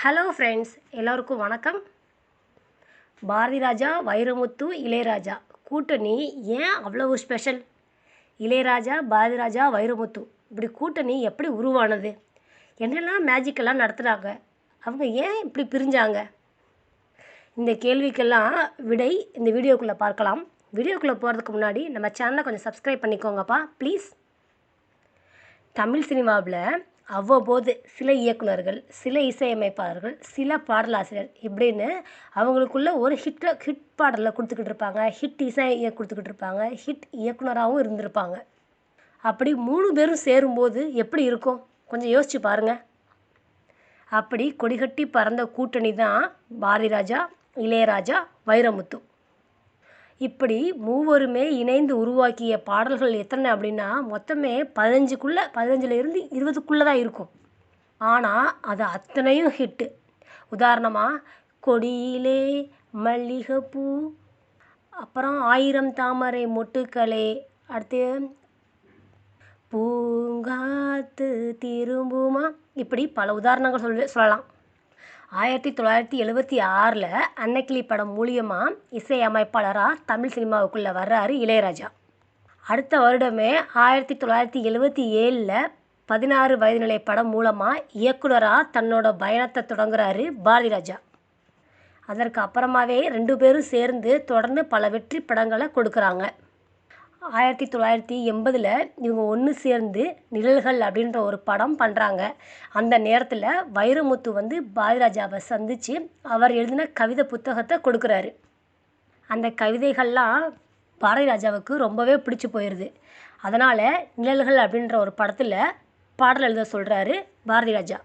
Hello friends எல்லோருக்கும் வணக்கம். பாரதி ராஜா வைரமுத்து இளையராஜா. கூட்டணி ஏன் அவ்வளவு ஸ்பெஷல் இளையராஜா பாரதி ராஜா வைரமுத்து. இப்படி கூட்டணி எப்படி உருவானது? என்னெல்லாம் மேஜிக்கெல்லாம் நடத்துகிறாங்க அவங்க ஏன் இப்படி பிரிஞ்சாங்க? இந்த கேள்விக்கெல்லாம் விடை இந்த வீடியோக்குள்ளே பார்க்கலாம். வீடியோக்குள்ளே போகிறதுக்கு முன்னாடி நம்ம சேனலை கொஞ்சம் சப்ஸ்கிரைப் பண்ணிக்கோங்கப்பா ப்ளீஸ் தமிழ் சினிமாவில் அவ்வப்போது சில இயக்குனர்கள் சில இசையமைப்பாளர்கள் சில பாடலாசிரியர் இப்படின்னு அவங்களுக்குள்ள ஒரு ஹிட்டை ஹிட் பாடலை கொடுத்துக்கிட்டு இருப்பாங்க. ஹிட் இசையை கொடுத்துக்கிட்டு இருப்பாங்க. ஹிட் இயக்குனராகவும் இருந்திருப்பாங்க. அப்படி மூணு பேரும் சேரும்போது எப்படி இருக்கும்? கொஞ்சம் யோசிச்சு பாருங்க. அப்படி கொடிகட்டி பறந்த கூட்டணி தான் பாரதிராஜா இளையராஜா வைரமுத்து. இப்படி மூவருமே இணைந்து உருவாக்கிய பாடல்கள் எத்தனை அப்படின்னா மொத்தமே பதினஞ்சுக்குள்ளே பதினஞ்சுலேருந்து இருபதுக்குள்ளே தான் இருக்கும். ஆனால் அது அத்தனையும் ஹிட்டு உதாரணமாக கொடியிலே மல்லிகைப்பூ அப்புறம் ஆயிரம் தாமரை மொட்டுக்களே அடுத்து பூங்காத்து திரும்புமா இப்படி பல உதாரணங்கள் சொல்ல சொல்லலாம். ஆயிரத்தி தொள்ளாயிரத்தி எழுபத்தி ஆறில் அன்னக்கிளி படம் மூலியமாக இசையமைப்பாளராக தமிழ் சினிமாவுக்குள்ளே வர்றாரு இளையராஜா. அடுத்த வருடமே ஆயிரத்தி தொள்ளாயிரத்தி எழுபத்தி ஏழில் பதினாறு வயது நிலை படம் மூலமாக இயக்குனராக தன்னோட பயணத்தை தொடங்குறாரு பாரதிராஜா. அதற்கு அப்புறமாவே ரெண்டு பேரும் சேர்ந்து தொடர்ந்து பல வெற்றி படங்களை கொடுக்குறாங்க. ஆயிரத்தி தொள்ளாயிரத்தி எண்பதில் இவங்க ஒன்று சேர்ந்து நிழல்கள் அப்படின்ற ஒரு படம் பண்ணுறாங்க அந்த நேரத்தில் வைரமுத்து வந்து பாரதிராஜாவை சந்தித்து அவர் எழுதின கவிதை புத்தகத்தை கொடுக்குறாரு. அந்த கவிதைகள்லாம் பாரதிராஜாவுக்கு ரொம்பவே பிடிச்சி போயிடுது அதனால் நிழல்கள் அப்படின்ற ஒரு படத்தில் பாடல் எழுத சொல்கிறாரு பாரதி ராஜா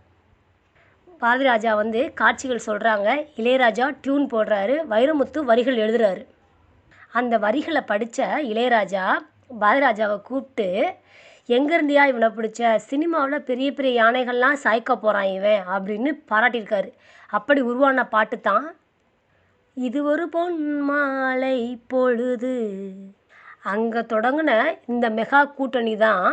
பாரதி ராஜா வந்து காட்சிகள் சொல்கிறாங்க இளையராஜா டியூன் போடுறாரு. வைரமுத்து வரிகள் எழுதுறாரு. அந்த வரிகளை படித்த இளையராஜா பாரதிராஜாவை கூப்பிட்டு எங்கேருந்தியா இவனை பிடிச்ச? சினிமாவில் பெரிய பெரிய யானைகள்லாம் சாய்க்க போகிறான் இவன் அப்படின்னு பாராட்டியிருக்காரு. அப்படி உருவான பாட்டு தான் இது ஒரு பொன் மாலை பொழுது. அங்கே தொடங்கின இந்த மெகா கூட்டணி தான்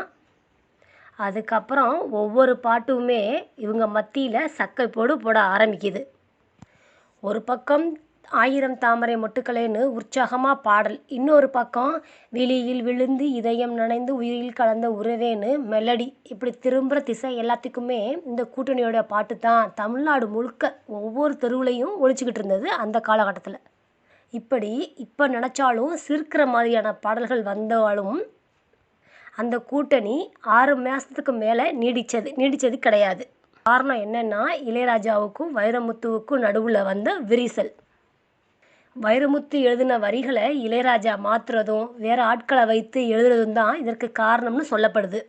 அதுக்கப்புறம் ஒவ்வொரு பாட்டுமே இவங்க மத்தியில் சக்கை போடு போட ஆரம்பிக்குது. ஒரு பக்கம் ஆயிரம் தாமரை மொட்டுக்களேன்னு உற்சாகமாக பாடல். இன்னொரு பக்கம் விழியில் விழுந்து இதயம் நனைந்து உயிரில் கலந்த உறவேன்னு மெலடி. இப்படி திரும்புகிற திசை எல்லாத்துக்குமே இந்த கூட்டணியோட பாட்டு தான் தமிழ்நாடு முழுக்க ஒவ்வொரு தெருவுலையும் ஒழிச்சிக்கிட்டு இருந்தது அந்த காலகட்டத்தில். இப்படி இப்போ நினச்சாலும் சிரிக்கிற மாதிரியான பாடல்கள் வந்தாலும் அந்த கூட்டணி ஆறு மாதத்துக்கு மேலே நீடித்தது நீடித்தது கிடையாது. காரணம் என்னென்னா இளையராஜாவுக்கும் வைரமுத்துவுக்கும் நடுவில் வந்த விரிசல். வைரமுத்து எழுதின வரிகளை இளையராஜா மாற்றுறதும் வேறு ஆட்களை வைத்து எழுதுறதும் தான் இதற்கு காரணம்னு சொல்லப்படுது.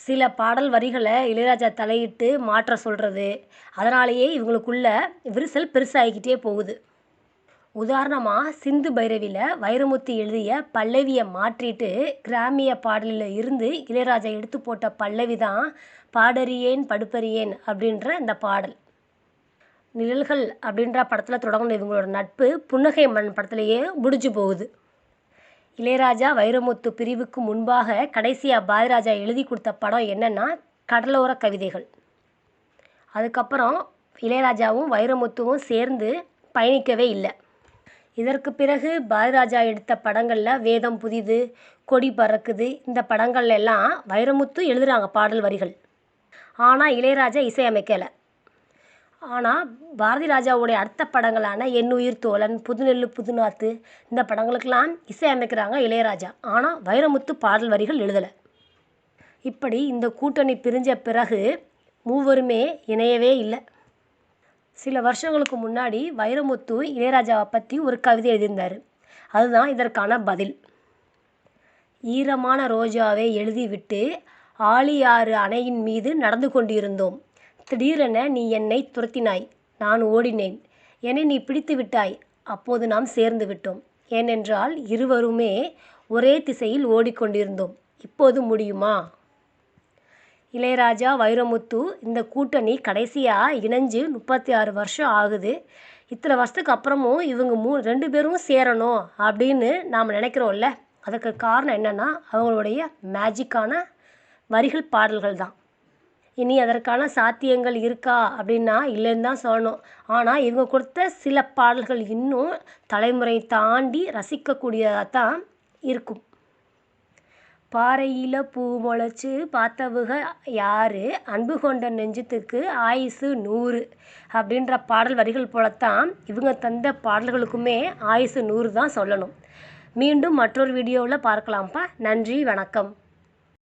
சில பாடல் வரிகளை இளையராஜா தலையிட்டு மாற்ற சொல்கிறது அதனாலேயே இவங்களுக்குள்ள விரிசல் பெருசாகிக்கிட்டே போகுது. உதாரணமாக சிந்து பைரவியில் வைரமுத்து எழுதிய பல்லவியை மாற்றிட்டு கிராமிய பாடலில் இருந்து இளையராஜா எடுத்து போட்ட பல்லவி தான் பாடறியேன் படுப்பறியேன் அப்படின்ற இந்த பாடல். நிழல்கள் அப்படின்ற படத்தில் தொடங்கின இவங்களோட நட்பு புன்னகை மன்னன் படத்திலேயே முடிஞ்சு போகுது. இளையராஜா வைரமுத்து பிரிவுக்கு முன்பாக கடைசியாக பாரதிராஜா எழுதி கொடுத்த படம் என்னென்னா கடலோர கவிதைகள். அதுக்கப்புறம் இளையராஜாவும் வைரமுத்துவும் சேர்ந்து பயணிக்கவே இல்லை. இதற்கு பிறகு பாரதிராஜா எடுத்த படங்களில் வேதம் புதிது கொடி பறக்குது இந்த படங்கள்ல எல்லாம் வைரமுத்து எழுதுகிறாங்க பாடல் வரிகள். ஆனால் இளையராஜா இசையமைக்கலை. ஆனால் பாரதி ராஜாவுடைய அடுத்த படங்களான என் உயிர் தோழன் புதுநெல்லு புதுநாத்து இந்த படங்களுக்கெல்லாம் இசையமைக்கிறாங்க இளையராஜா. ஆனால் வைரமுத்து பாடல் வரிகள் எழுதலை. இப்படி இந்த கூட்டணி பிரிஞ்ச பிறகு மூவருமே இணையவே இல்லை. சில வருஷங்களுக்கு முன்னாடி வைரமுத்து இளையராஜாவை பற்றி ஒரு கவிதை எழுதியிருந்தார். அதுதான் இதற்கான பதில். ஈரமான ரோஜாவை எழுதிவிட்டு ஆழியாறு அணையின் மீது நடந்து கொண்டிருந்தோம். திடீரென நீ என்னை துரத்தினாய். நான் ஓடினேன். என்னை நீ பிடித்து விட்டாய். அப்போது நாம் சேர்ந்து விட்டோம். ஏனென்றால் இருவருமே ஒரே திசையில் ஓடிக்கொண்டிருந்தோம். இப்போது முடியுமா? இளையராஜா வைரமுத்து இந்த கூட்டணி கடைசியாக இணைஞ்சு முப்பத்தி ஆறு வருஷம் ஆகுது. இத்தனை வருஷத்துக்கு அப்புறமும் இவங்க மூ ரெண்டு பேரும் சேரணும் அப்படின்னு நாம் நினைக்கிறோம்ல. அதுக்கு காரணம் என்னென்னா அவங்களுடைய மேஜிக்கான வரிகள் பாடல்கள் தான். இனி அதற்கான சாத்தியங்கள் இருக்கா அப்படின்னா இல்லைன்னு தான் சொல்லணும். ஆனால் இவங்க கொடுத்த சில பாடல்கள் இன்னும் தலைமுறை தாண்டி ரசிக்கக்கூடியதாக தான் இருக்கும். பாறையில் பூ முளைச்சி பார்த்தவுக யாரு? அன்பு கொண்ட நெஞ்சத்துக்கு ஆயுசு நூறு அப்படின்ற பாடல் வரிகள் போலத்தான் இவங்க தந்த பாடல்களுக்குமே ஆயுசு நூறு தான் சொல்லணும். மீண்டும் மற்றொரு வீடியோவில் பார்க்கலாம்ப்பா. நன்றி வணக்கம்.